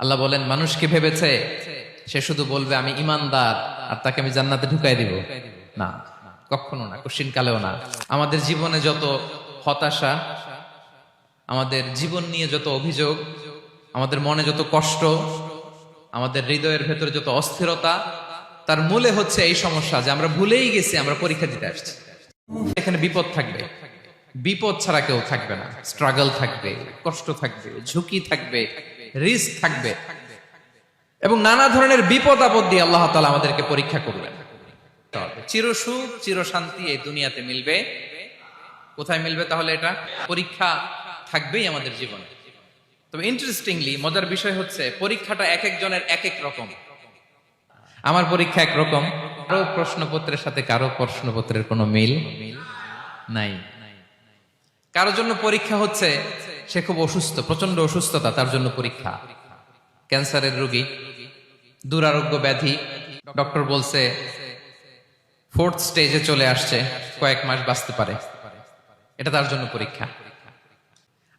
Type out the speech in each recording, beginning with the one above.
আল্লাহ বলেন, মানুষ কি ভেবেছে? সে শুধু বলবে, আমি ইমানদার, আর তাকে আমি জান্নাতে ঢুকাই দিব? না, কখনো না কশিন কালেও না। আমাদের জীবনে যত হতাশা, আমাদের জীবন নিয়ে যত অভিযোগ, আমাদের মনে যত কষ্ট, আমাদের হৃদয়ের ভেতরে যত অস্থিরতা, তার মূলে হচ্ছে এই সমস্যা যে আমরা ভুলেই গেছি, আমরা পরীক্ষা দিতে আসছি। এখানে বিপদ থাকবে। বিপদ ছাড়া কেউ থাকবে না। স্ট্রাগল থাকবে, কষ্ট থাকবে, ঝুঁকি থাকবে। রিস্ক থাকবে। এবং নানা ধরনের বিপদ আপদ দিয়ে আল্লাহ তালা আমাদেরকে পরীক্ষা করবেন। চির সুখ চির শান্তি এই দুনিয়াতে মিলবে। কোথায় মিলবে তাহলে এটা? পরীক্ষা থাকবেই আমাদের জীবনে। তবে ইন্টারেস্টিংলি মজার বিষয় হচ্ছে, পরীক্ষাটা এক একজনের এক এক রকম। আমার পরীক্ষা এক রকম। কারও প্রশ্নপত্রের সাথে কারও প্রশ্নপত্রের কোনো মিল নাই। কারোর জন্য পরীক্ষা হচ্ছে সে খুব অসুস্থ প্রচণ্ড অসুস্থতা, তার জন্য পরীক্ষা। ক্যান্সারের রোগী, দুরারোগ্য ব্যাধি, ডক্টর বলছে, ফোর্থ স্টেজে চলে আসছে, কয়েক মাস বাঁচতে পারে। এটা তার জন্য পরীক্ষা।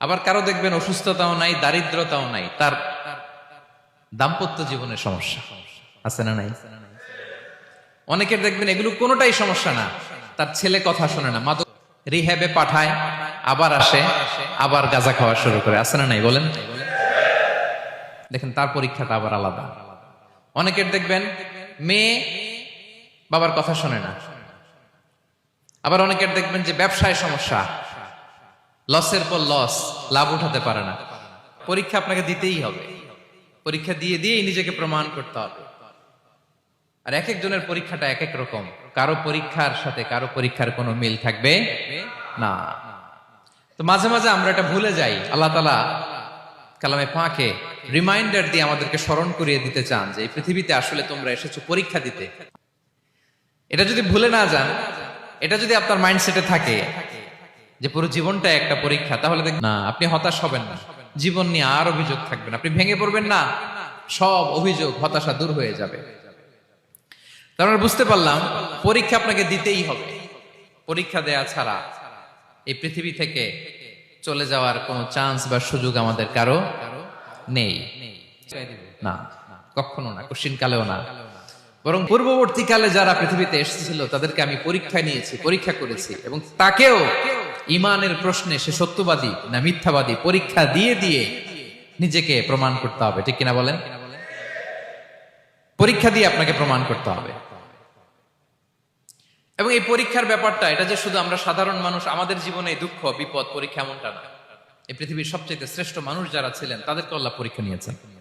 আবার কারও দেখবেন অসুস্থতাও নাই, দারিদ্রতাও নাই, তার দাম্পত্য জীবনের সমস্যা। আছে না নাই? অনেকের দেখবেন এগুলো কোনোটাই সমস্যা না, তার ছেলে কথা শোনে না, মাদক রিহ্যাবে পাঠায়, আবার আসে, আবার গাঁজা খাওয়া শুরু করে। আছে না নাই, বলেন? দেখেন, তার পরীক্ষাটা আবার আলাদা। অনেকের দেখবেন, মেয়ে বাবার কথা শোনে না। আবার অনেকের দেখবেন যে ব্যবসায় সমস্যা। লসের পর লস, লাভ উঠাতে পারে না। পরীক্ষা আপনাকে দিতেই হবে। পরীক্ষা দিয়ে দিয়েই নিজেকে প্রমাণ করতে হবে। আর এক একজনের পরীক্ষাটা এক এক রকম। কারও পরীক্ষার সাথে কারও পরীক্ষার কোনো মিল থাকবে না। তো মাঝে মাঝে আমরা এটা ভুলে যাই। আল্লাহ তালা কালামে পাকে রিমাইন্ডার দিয়ে আমাদেরকে স্মরণ করিয়ে দিতে চান যে, এই পৃথিবীতে আসলে তোমরা এসেছ পরীক্ষা দিতে। এটা যদি ভুলে না যান, এটা যদি আপনার মাইন্ডসেটে থাকে যে, পুরো জীবনটা একটা পরীক্ষা, তাহলে দেখ না, আপনি হতাশ হবেন না। জীবন নিয়ে আর অভিযোগ থাকবেন আপনি ভেঙে পড়বেন না। সব অভিযোগ, হতাশা দূর হয়ে যাবে। তার মানে বুঝতে পারলাম, পরীক্ষা আপনাকে দিতেই হবে। পরীক্ষা দেয়া ছাড়া এই পৃথিবী থেকে চলে যাওয়ার কোনো চান্স বা সুযোগ আমাদের কারও নেই। না, কখনো না, কঠিন কালেও না। বরং পূর্ববর্তীকালে যারা পৃথিবীতে এসেছিল, তাদেরকে আমি পরীক্ষায় নিয়েছি, পরীক্ষা করেছি এবং তাকেও ইমানের প্রশ্নে সে সত্যবাদী না মিথ্যাবাদী পরীক্ষা দিয়ে দিয়ে নিজেকে প্রমাণ করতে হবে। ঠিক কিনা বলেন? পরীক্ষা দিয়ে আপনাকে প্রমাণ করতে হবে। এবং এই পরীক্ষার ব্যাপারটা, এটা যে শুধু আমরা সাধারণ মানুষ, আমাদের জীবনে দুঃখ, বিপদ, পরীক্ষা এমনটা না। এই পৃথিবীর সবচেয়ে শ্রেষ্ঠ মানুষ যারা ছিলেন, তাদেরকে আল্লাহ পরীক্ষা নিয়েছেন।